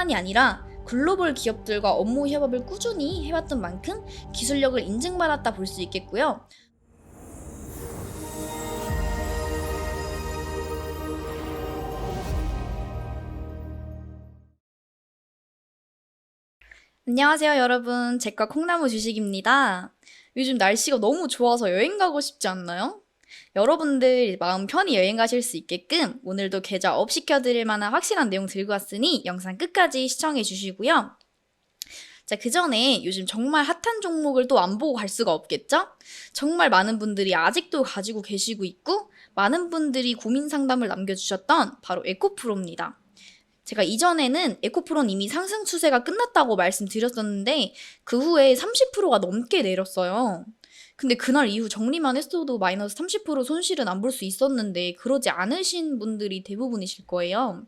뿐만이 아니라 글로벌 기업들과 업무 협업을 꾸준히 해왔던 만큼 기술력을 인증받았다 볼 수 있겠고요. 안녕하세요, 여러분. 제과 콩나무 주식입니다. 요즘 날씨가 너무 좋아서 여행 가고 싶지 않나요? 여러분들 마음 편히 여행 가실 수 있게끔 오늘도 계좌 업 시켜드릴 만한 확실한 내용 들고 왔으니 영상 끝까지 시청해 주시고요. 자, 그 전에 요즘 정말 핫한 종목을 또 안 보고 갈 수가 없겠죠? 정말 많은 분들이 아직도 가지고 계시고 있고, 많은 분들이 고민 상담을 남겨주셨던 바로 에코프로입니다. 제가 이전에는 에코프로는 이미 상승 추세가 끝났다고 말씀드렸었는데, 그 후에 30%가 넘게 내렸어요. 근데 그날 이후 정리만 했어도 마이너스 30% 손실은 안 볼 수 있었는데, 그러지 않으신 분들이 대부분이실 거예요.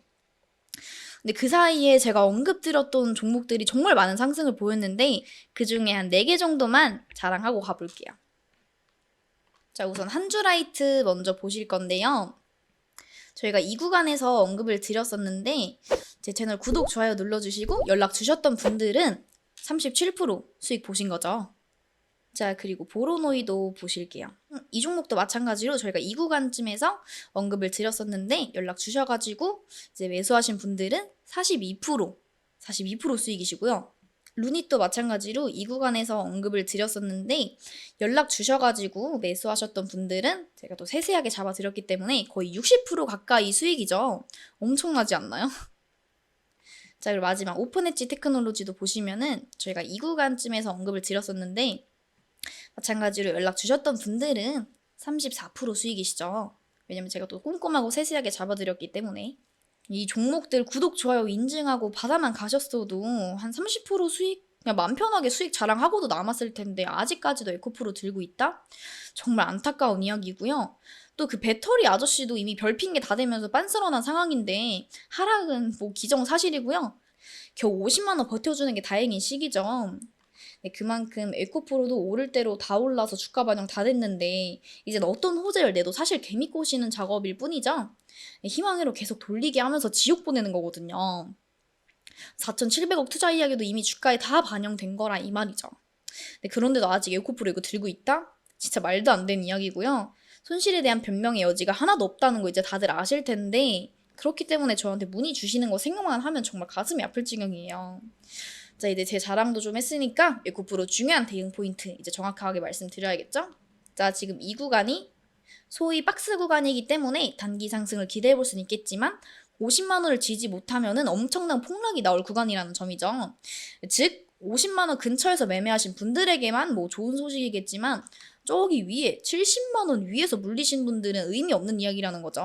근데 그 사이에 제가 언급드렸던 종목들이 정말 많은 상승을 보였는데 그 중에 한 4개 정도만 자랑하고 가볼게요. 자, 우선 한주라이트 먼저 보실 건데요. 저희가 이 구간에서 언급을 드렸었는데 제 채널 구독, 좋아요 눌러주시고 연락 주셨던 분들은 37% 수익 보신 거죠. 자, 그리고 보로노이도 보실게요. 음, 이 종목도 마찬가지로 저희가 이 구간쯤에서 언급을 드렸었는데 연락 주셔가지고 이제 매수하신 분들은 42% 42% 수익이시고요. 루닛도 마찬가지로 이 구간에서 언급을 드렸었는데 연락 주셔가지고 매수하셨던 분들은 제가 또 세세하게 잡아드렸기 때문에 거의 60% 가까이 수익이죠. 엄청나지 않나요? 자 그리고 마지막 오픈엣지 테크놀로지도 보시면은 저희가 이 구간쯤에서 언급을 드렸었는데 마찬가지로 연락 주셨던 분들은 34% 수익이시죠. 왜냐면 제가 또 꼼꼼하고 세세하게 잡아드렸기 때문에 이 종목들 구독, 좋아요 인증하고 받아만 가셨어도 한 30% 수익 그냥 맘 편하게 수익 자랑하고도 남았을 텐데 아직까지도 에코프로 들고 있다? 정말 안타까운 이야기고요. 또 그 배터리 아저씨도 이미 별핑계 다 되면서 빤스런한 상황인데 하락은 뭐 기정사실이고요. 겨우 50만 원 버텨주는 게 다행인 시기죠. 네, 그만큼 에코프로도 오를 대로 다 올라서 주가 반영 다 됐는데 이젠 어떤 호재를 내도 사실 개미 꼬시는 작업일 뿐이죠. 네, 희망으로 계속 돌리게 하면서 지옥 보내는 거거든요. 4,700억 투자 이야기도 이미 주가에 다 반영된 거라 이 말이죠. 네, 그런데도 아직 에코프로 이거 들고 있다? 진짜 말도 안 되는 이야기고요. 손실에 대한 변명의 여지가 하나도 없다는 거 이제 다들 아실 텐데 그렇기 때문에 저한테 문의 주시는 거 생각만 하면 정말 가슴이 아플 지경이에요. 자 이제 제 자랑도 좀 했으니까 에코프로 중요한 대응 포인트 이제 정확하게 말씀드려야겠죠? 자 지금 이 구간이 소위 박스 구간이기 때문에 단기 상승을 기대해 볼 수는 있겠지만 50만 원을 지지 못하면은 엄청난 폭락이 나올 구간이라는 점이죠. 즉 50만 원 근처에서 매매하신 분들에게만 뭐 좋은 소식이겠지만 저기 위에 70만 원 위에서 물리신 분들은 의미 없는 이야기라는 거죠.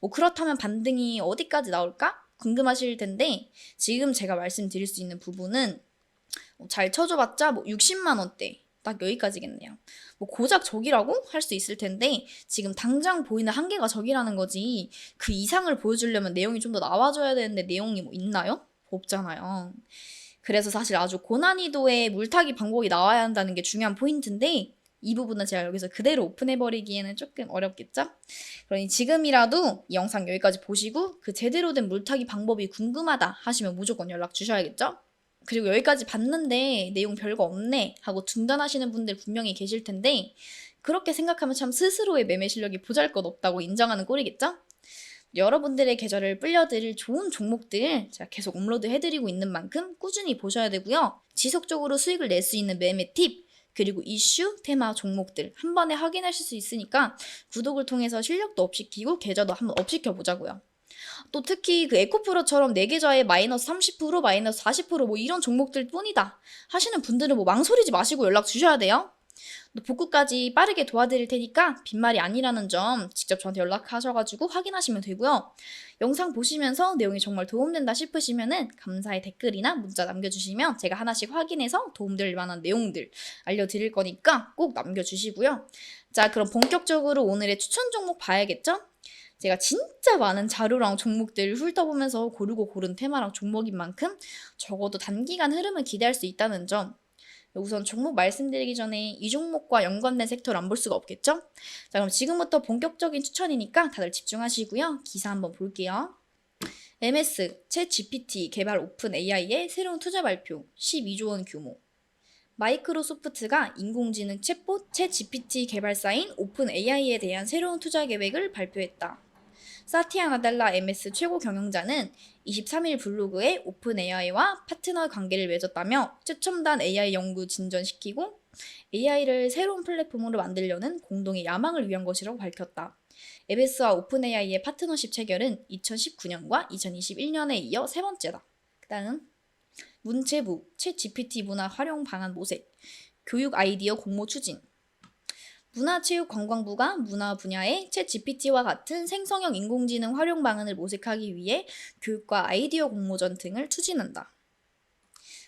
뭐 그렇다면 반등이 어디까지 나올까? 궁금하실 텐데 지금 제가 말씀드릴 수 있는 부분은 뭐잘 쳐줘봤자 뭐 60만 원대 딱 여기까지겠네요. 뭐 고작 저기라고 할 수 있을 텐데 지금 당장 보이는 한계가 저기라는 거지 그 이상을 보여주려면 내용이 좀 더 나와줘야 되는데 내용이 뭐 있나요? 없잖아요. 그래서 사실 아주 고난이도의 물타기 방법이 나와야 한다는 게 중요한 포인트인데 이 부분은 제가 여기서 그대로 오픈해버리기에는 조금 어렵겠죠? 그러니 지금이라도 이 영상 여기까지 보시고 그 제대로 된 물타기 방법이 궁금하다 하시면 무조건 연락 주셔야겠죠? 그리고 여기까지 봤는데 내용 별거 없네 하고 중단하시는 분들 분명히 계실 텐데 그렇게 생각하면 참 스스로의 매매 실력이 보잘 것 없다고 인정하는 꼴이겠죠? 여러분들의 계좌를 불려드릴 좋은 종목들 제가 계속 업로드 해드리고 있는 만큼 꾸준히 보셔야 되고요. 지속적으로 수익을 낼 수 있는 매매 팁, 그리고 이슈, 테마, 종목들 한 번에 확인하실 수 있으니까 구독을 통해서 실력도 업시키고 계좌도 한번 업시켜 보자고요. 또 특히 그 에코프로처럼 내 계좌에 마이너스 30% 마이너스 40%뭐 이런 종목들 뿐이다 하시는 분들은 뭐 망설이지 마시고 연락 주셔야 돼요. 또 복구까지 빠르게 도와드릴 테니까 빈말이 아니라는 점 직접 저한테 연락하셔가지고 확인하시면 되고요. 영상 보시면서 내용이 정말 도움된다 싶으시면은 감사의 댓글이나 문자 남겨주시면 제가 하나씩 확인해서 도움될 만한 내용들 알려드릴 거니까 꼭 남겨주시고요. 자, 그럼 본격적으로 오늘의 추천 종목 봐야겠죠? 제가 진짜 많은 자료랑 종목들을 훑어보면서 고르고 고른 테마랑 종목인 만큼 적어도 단기간 흐름을 기대할 수 있다는 점 우선 종목 말씀드리기 전에 이 종목과 연관된 섹터를 안 볼 수가 없겠죠? 자 그럼 지금부터 본격적인 추천이니까 다들 집중하시고요. 기사 한번 볼게요. MS, 챗 GPT 개발 오픈 AI의 새로운 투자 발표 12조 원 규모. 마이크로소프트가 인공지능 챗봇 챗 GPT 개발사인 오픈 AI에 대한 새로운 투자 계획을 발표했다. 사티아 나델라 MS 최고 경영자는 23일 블로그에 오픈 AI와 파트너 관계를 맺었다며 최첨단 AI 연구 진전시키고 AI를 새로운 플랫폼으로 만들려는 공동의 야망을 위한 것이라고 밝혔다. 에베스와 오픈 AI의 파트너십 체결은 2019년과 2021년에 이어 세 번째다. 그 다음 문체부 챗 GPT 문화 활용 방안 모색 교육 아이디어 공모 추진 문화체육관광부가 문화 분야의 챗 GPT와 같은 생성형 인공지능 활용 방안을 모색하기 위해 교육과 아이디어 공모전 등을 추진한다.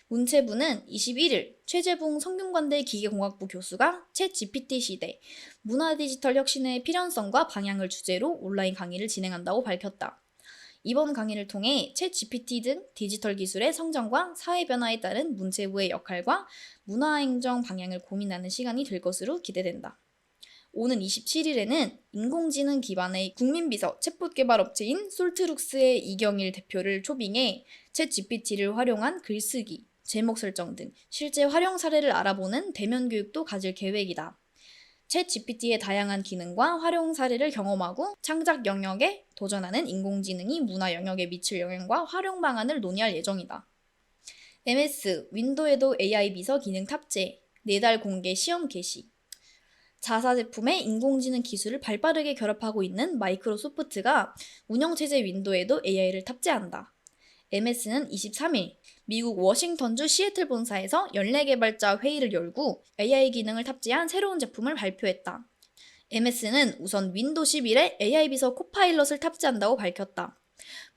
문체부는 21일 최재봉 성균관대 기계공학부 교수가 챗 GPT 시대 문화 디지털 혁신의 필연성과 방향을 주제로 온라인 강의를 진행한다고 밝혔다. 이번 강의를 통해 챗 GPT 등 디지털 기술의 성장과 사회 변화에 따른 문체부의 역할과 문화행정 방향을 고민하는 시간이 될 것으로 기대된다. 오는 27일에는 인공지능 기반의 국민비서 챗봇 개발 업체인 솔트룩스의 이경일 대표를 초빙해 챗 GPT를 활용한 글쓰기, 제목 설정 등 실제 활용 사례를 알아보는 대면 교육도 가질 계획이다. 챗 GPT의 다양한 기능과 활용 사례를 경험하고 창작 영역에 도전하는 인공지능이 문화 영역에 미칠 영향과 활용 방안을 논의할 예정이다. MS 윈도에도 AI 비서 기능 탑재, 4달 공개 시험 개시. 자사 제품에 인공지능 기술을 발빠르게 결합하고 있는 마이크로소프트가 운영체제 윈도에도 AI를 탑재한다. MS는 23일 미국 워싱턴주 시애틀 본사에서 연례 개발자 회의를 열고 AI 기능을 탑재한 새로운 제품을 발표했다. MS는 우선 윈도 11에 AI 비서 코파일럿을 탑재한다고 밝혔다.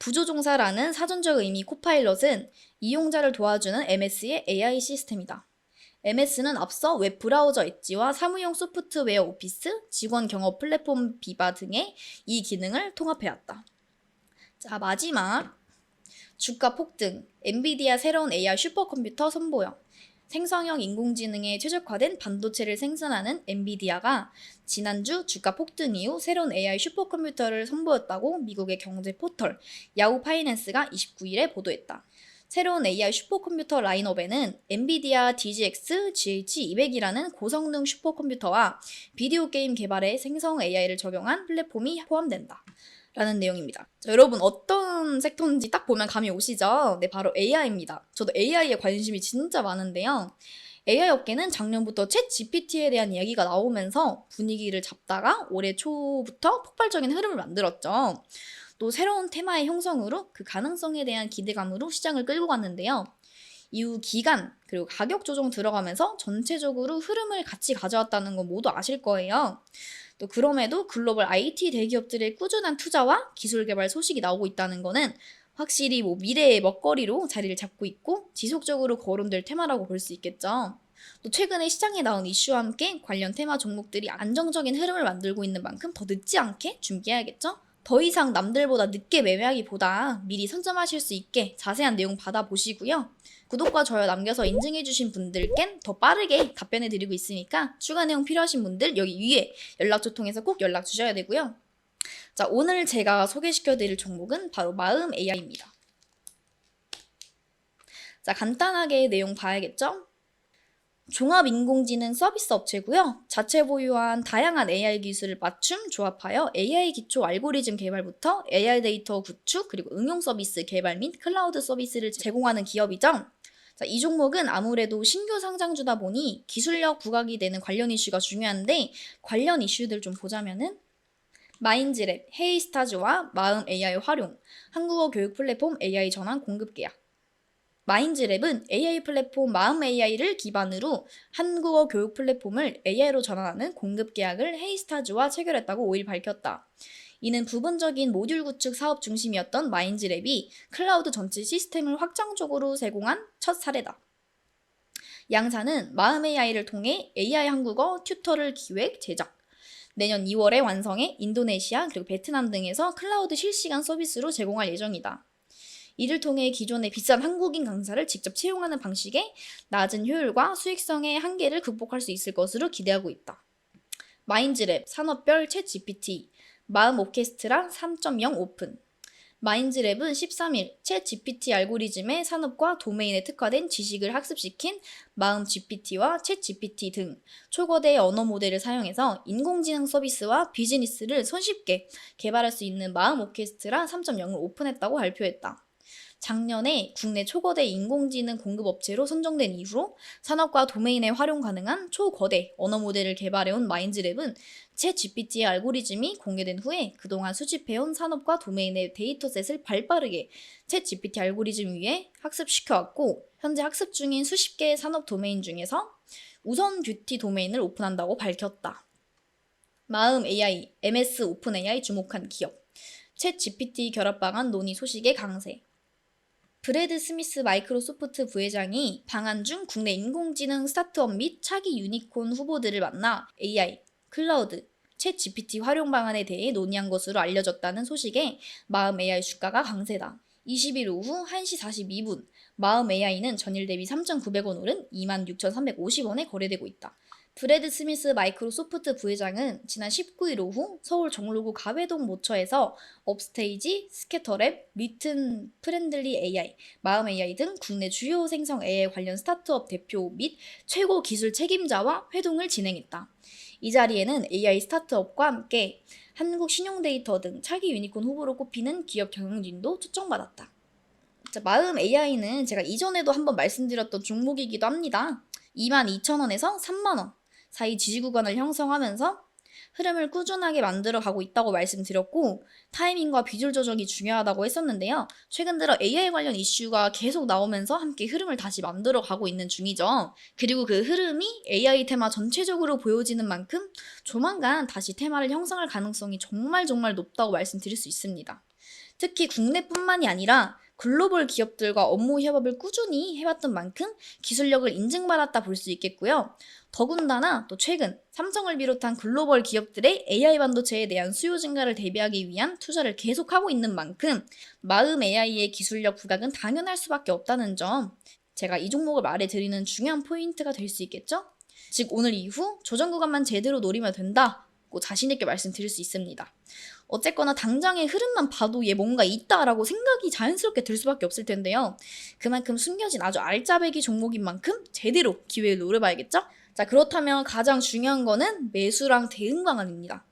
부조종사라는 사전적 의미 코파일럿은 이용자를 도와주는 MS의 AI 시스템이다. MS는 앞서 웹 브라우저 엣지와 사무용 소프트웨어 오피스, 직원 경업 플랫폼 비바 등의 이 기능을 통합해왔다. 자, 마지막. 주가 폭등, 엔비디아 새로운 AI 슈퍼컴퓨터 선보여. 생성형 인공지능에 최적화된 반도체를 생산하는 엔비디아가 지난주 주가 폭등 이후 새로운 AI 슈퍼컴퓨터를 선보였다고 미국의 경제 포털 야후 파이낸스가 29일에 보도했다. 새로운 AI 슈퍼컴퓨터 라인업에는 엔비디아 DGX GH200이라는 고성능 슈퍼컴퓨터와 비디오 게임 개발에 생성 AI를 적용한 플랫폼이 포함된다. 라는 내용입니다. 자, 여러분 어떤 섹터인지 딱 보면 감이 오시죠? 네, 바로 AI입니다. 저도 AI에 관심이 진짜 많은데요. AI 업계는 작년부터 챗 GPT에 대한 이야기가 나오면서 분위기를 잡다가 올해 초부터 폭발적인 흐름을 만들었죠. 또 새로운 테마의 형성으로 그 가능성에 대한 기대감으로 시장을 끌고 갔는데요. 이후 기간 그리고 가격 조정 들어가면서 전체적으로 흐름을 같이 가져왔다는 건 모두 아실 거예요. 또 그럼에도 글로벌 IT 대기업들의 꾸준한 투자와 기술 개발 소식이 나오고 있다는 거는 확실히 뭐 미래의 먹거리로 자리를 잡고 있고 지속적으로 거론될 테마라고 볼 수 있겠죠. 또 최근에 시장에 나온 이슈와 함께 관련 테마 종목들이 안정적인 흐름을 만들고 있는 만큼 더 늦지 않게 준비해야겠죠? 더 이상 남들보다 늦게 매매하기보다 미리 선점하실 수 있게 자세한 내용 받아보시고요. 구독과 좋아요 남겨서 인증해주신 분들께 더 빠르게 답변해드리고 있으니까 추가 내용 필요하신 분들 여기 위에 연락처 통해서 꼭 연락 주셔야 되고요. 자, 오늘 제가 소개시켜드릴 종목은 바로 마음 AI입니다. 자, 간단하게 내용 봐야겠죠? 종합인공지능 서비스 업체고요. 자체 보유한 다양한 AI 기술을 맞춤 조합하여 AI 기초 알고리즘 개발부터 AI 데이터 구축 그리고 응용 서비스 개발 및 클라우드 서비스를 제공하는 기업이죠. 자, 이 종목은 아무래도 신규 상장주다 보니 기술력 부각이 되는 관련 이슈가 중요한데 관련 이슈들 좀 보자면은 마인즈랩, 헤이스타즈와 마음 AI 활용, 한국어 교육 플랫폼 AI 전환 공급 계약, 마인즈랩은 AI 플랫폼 마음 AI를 기반으로 한국어 교육 플랫폼을 AI로 전환하는 공급 계약을 헤이스타즈와 체결했다고 5일 밝혔다. 이는 부분적인 모듈 구축 사업 중심이었던 마인즈랩이 클라우드 전체 시스템을 확장적으로 제공한 첫 사례다. 양사는 마음 AI를 통해 AI 한국어 튜터를 기획, 제작, 내년 2월에 완성해 인도네시아 그리고 베트남 등에서 클라우드 실시간 서비스로 제공할 예정이다. 이를 통해 기존의 비싼 한국인 강사를 직접 채용하는 방식에 낮은 효율과 수익성의 한계를 극복할 수 있을 것으로 기대하고 있다. 마인즈랩, 산업별 챗 GPT, 마음 오케스트라 3.0 오픈. 마인즈랩은 13일 챗 GPT 알고리즘의 산업과 도메인에 특화된 지식을 학습시킨 마음 GPT와 챗 GPT 등 초거대 언어 모델을 사용해서 인공지능 서비스와 비즈니스를 손쉽게 개발할 수 있는 마음 오케스트라 3.0을 오픈했다고 발표했다. 작년에 국내 초거대 인공지능 공급업체로 선정된 이후로 산업과 도메인에 활용 가능한 초거대 언어 모델을 개발해온 마인즈랩은 챗 GPT의 알고리즘이 공개된 후에 그동안 수집해온 산업과 도메인의 데이터셋을 발빠르게 챗 GPT 알고리즘 위에 학습시켜왔고 현재 학습 중인 수십 개의 산업 도메인 중에서 우선 뷰티 도메인을 오픈한다고 밝혔다. 마음 AI, MS 오픈 AI 주목한 기업, 챗 GPT 결합 방안 논의 소식의 강세. 브래드 스미스 마이크로소프트 부회장이 방한 중 국내 인공지능 스타트업 및 차기 유니콘 후보들을 만나 AI, 클라우드, 챗 GPT 활용 방안에 대해 논의한 것으로 알려졌다는 소식에 마음 AI 주가가 강세다. 20일 오후 1시 42분, 마음 AI는 전일 대비 3,900원 오른 26,350원에 거래되고 있다. 브래드 스미스 마이크로소프트 부회장은 지난 19일 오후 서울 종로구 가회동 모처에서 업스테이지, 스캐터랩, 리튼 프렌들리 AI, 마음 AI 등 국내 주요 생성 AI 관련 스타트업 대표 및 최고 기술 책임자와 회동을 진행했다. 이 자리에는 AI 스타트업과 함께 한국 신용데이터 등 차기 유니콘 후보로 꼽히는 기업 경영진도 초청받았다. 자, 마음 AI는 제가 이전에도 한번 말씀드렸던 종목이기도 합니다. 22,000원에서 3만원 사이 지지 구간을 형성하면서 흐름을 꾸준하게 만들어 가고 있다고 말씀드렸고 타이밍과 비중 조정이 중요하다고 했었는데요. 최근 들어 AI 관련 이슈가 계속 나오면서 함께 흐름을 다시 만들어 가고 있는 중이죠. 그리고 그 흐름이 AI 테마 전체적으로 보여지는 만큼 조만간 다시 테마를 형성할 가능성이 정말 정말 높다고 말씀드릴 수 있습니다. 특히 국내뿐만이 아니라 글로벌 기업들과 업무 협업을 꾸준히 해왔던 만큼 기술력을 인증받았다 볼 수 있겠고요. 더군다나 또 최근 삼성을 비롯한 글로벌 기업들의 AI 반도체에 대한 수요 증가를 대비하기 위한 투자를 계속하고 있는 만큼 마음 AI의 기술력 부각은 당연할 수밖에 없다는 점 제가 이 종목을 말해드리는 중요한 포인트가 될 수 있겠죠? 즉 오늘 이후 조정 구간만 제대로 노리면 된다 고 자신있게 말씀드릴 수 있습니다. 어쨌거나 당장의 흐름만 봐도 얘 뭔가 있다라고 생각이 자연스럽게 들 수밖에 없을 텐데요. 그만큼 숨겨진 아주 알짜배기 종목인 만큼 제대로 기회를 노려봐야겠죠? 자, 그렇다면 가장 중요한 거는 매수랑 대응 방안입니다.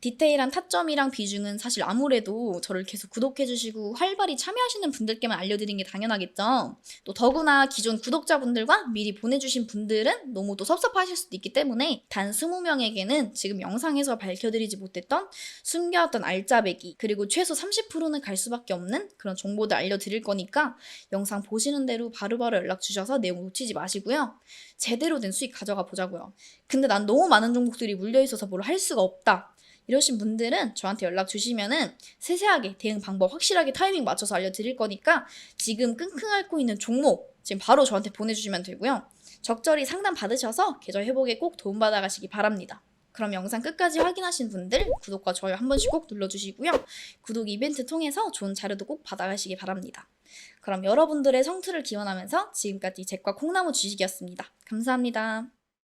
디테일한 타점이랑 비중은 사실 아무래도 저를 계속 구독해주시고 활발히 참여하시는 분들께만 알려드린 게 당연하겠죠. 또 더구나 기존 구독자분들과 미리 보내주신 분들은 너무 또 섭섭하실 수도 있기 때문에 단 20명에게는 지금 영상에서 밝혀드리지 못했던 숨겨왔던 알짜배기 그리고 최소 30%는 갈 수밖에 없는 그런 정보들 알려드릴 거니까 영상 보시는 대로 바로바로 연락 주셔서 내용 놓치지 마시고요. 제대로 된 수익 가져가 보자고요. 근데 난 너무 많은 종목들이 물려있어서 뭘 할 수가 없다. 이러신 분들은 저한테 연락 주시면은 세세하게 대응 방법 확실하게 타이밍 맞춰서 알려드릴 거니까 지금 끙끙 앓고 있는 종목 지금 바로 저한테 보내주시면 되고요. 적절히 상담 받으셔서 계좌 회복에 꼭 도움받아 가시기 바랍니다. 그럼 영상 끝까지 확인하신 분들 구독과 좋아요 한 번씩 꼭 눌러주시고요. 구독 이벤트 통해서 좋은 자료도 꼭 받아가시기 바랍니다. 그럼 여러분들의 성투를 기원하면서 지금까지 잭과 콩나무 주식이었습니다. 감사합니다.